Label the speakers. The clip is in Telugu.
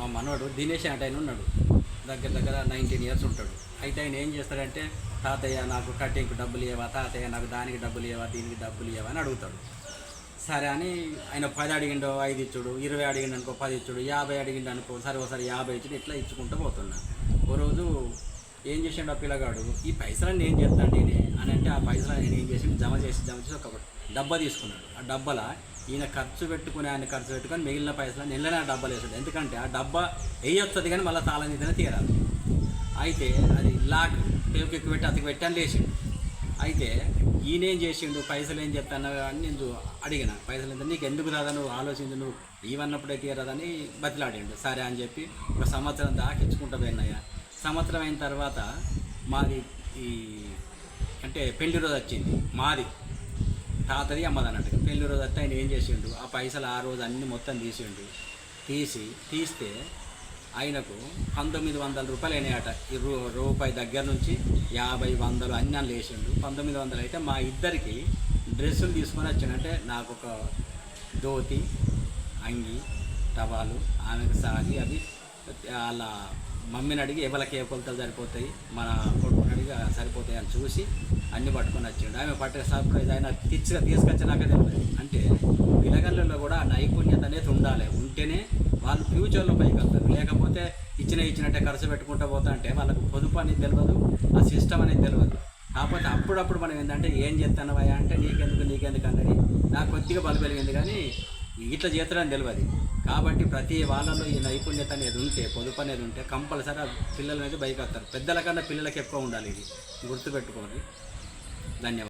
Speaker 1: మా మనవడు దినేష్ అంటే ఆయన ఉన్నాడు. దగ్గర దగ్గర నైన్టీన్ ఇయర్స్ ఉంటాడు. అయితే ఆయన ఏం చేస్తాడంటే తాతయ్య నాకు కటింగ్కి డబ్బులు ఇవ్వవా? తాతయ్య నాకు దానికి డబ్బులు ఇవ్వవా? దీనికి డబ్బులు ఇవ్వవా? అని అడుగుతాడు. సరే అని ఆయన పది అడిగిండో ఐదు ఇచ్చుడు. ఇరవై అడిగిండు అనుకో పది ఇచ్చుడు. యాభై అడిగిండు అనుకో సరే ఒకసారి యాభై ఇచ్చుడు. ఇట్లా ఇచ్చుకుంటూ పోతున్నా. ఓ రోజు ఏం చేసిండు ఆ పిల్లగాడు? ఈ పైసలన్నీ ఏం చేస్తాను నేను అని అంటే ఆ పైసలు నేను ఏం చేసి జమ చేసి జమ చేసి ఒక డబ్బా తీసుకున్నాడు. ఆ డబ్బాల ఈయన ఖర్చు పెట్టుకుని ఆయన ఖర్చు పెట్టుకొని మిగిలిన పైసలు నెలనే ఆ డబ్బాలు వేసాడు. ఎందుకంటే ఆ డబ్బా వేయొస్తుంది కానీ మళ్ళీ తాళం తీతనే తీరాలి అయితే అది లాక్ పేరుకి పెట్టి అతికి పెట్టి అని లేచిండు. అయితే ఈయన ఏం చేసిండు? పైసలు ఏం చెప్తాను అని నేను అడిగిన. పైసలు ఎంత? నీకు ఎందుకు రాదా? నువ్వు ఆలోచించు నువ్వు ఇవన్నప్పుడే రాదని బతిలాడిండు. సరే అని చెప్పి ఒక సంవత్సరం దాకా పోయినాయా సంవత్సరం అయిన తర్వాత మాది ఈ అంటే పెళ్ళి రోజు వచ్చింది. మాది. తాతది అమ్మది అన్నట్టుగా. పెళ్ళి రోజు వస్తే ఆయన ఏం చేసిండు? ఆ పైసలు ఆ రోజు అన్ని మొత్తం తీసిండు. తీసి తీస్తే ఆయనకు పంతొమ్మిది వందల రూపాయలు అయినాయట. ఈ రూ రూపాయి దగ్గర నుంచి యాభై వందలు అన్ని అని లేచిండు పంతొమ్మిది వందలు అయితే మా ఇద్దరికి డ్రెస్సులు తీసుకొని వచ్చాను నాకు ఒక ధోతి అంగి టవాలు ఆమెకు సాగి అవి వాళ్ళ మమ్మీని అడిగి ఎవరికి ఏ కొలతలు సరిపోతాయి మన కొడుకుని అడిగి సరిపోతాయి అని చూసి అన్ని పట్టుకొని వచ్చిండు. ఆమె పట్టే సర్ప్రైజ్ ఆయన తెచ్చిగా తీసుకొచ్చినాక తెలియదు. అంటే పిల్లగళ్ళలో కూడా నైపుణ్యత అనేది ఉండాలి. ఉంటేనే వాళ్ళు ఫ్యూచర్లో పైకి వస్తారు. లేకపోతే ఇచ్చిన ఇచ్చినట్టే ఖర్చు పెట్టుకుంటూ పోతా అంటే వాళ్ళకు పొదుపు అనేది తెలియదు ఆ సిస్టమ్ అనేది తెలియదు. కాకపోతే అప్పుడప్పుడు మనం ఏంటంటే ఏం చేస్తానవయ్యా? అంటే నీకెందుకు నీకెందుకు? అన్నది. నాకు కొద్దిగా బలు పెరిగింది కానీ ఇట్లా చేస్తాడని తెలియదు కాబట్టి ప్రతి వాళ్ళలో ఈ నైపుణ్యత అనేది ఉంటే పొదుపు అనేది ఉంటే కంపల్సరీ పిల్లలు అనేది బయట వస్తారు. పెద్దల కన్నా పిల్లలకి ఎక్కువ ఉండాలి ఇది. గుర్తుపెట్టుకోండి. ధన్యవాదాలు.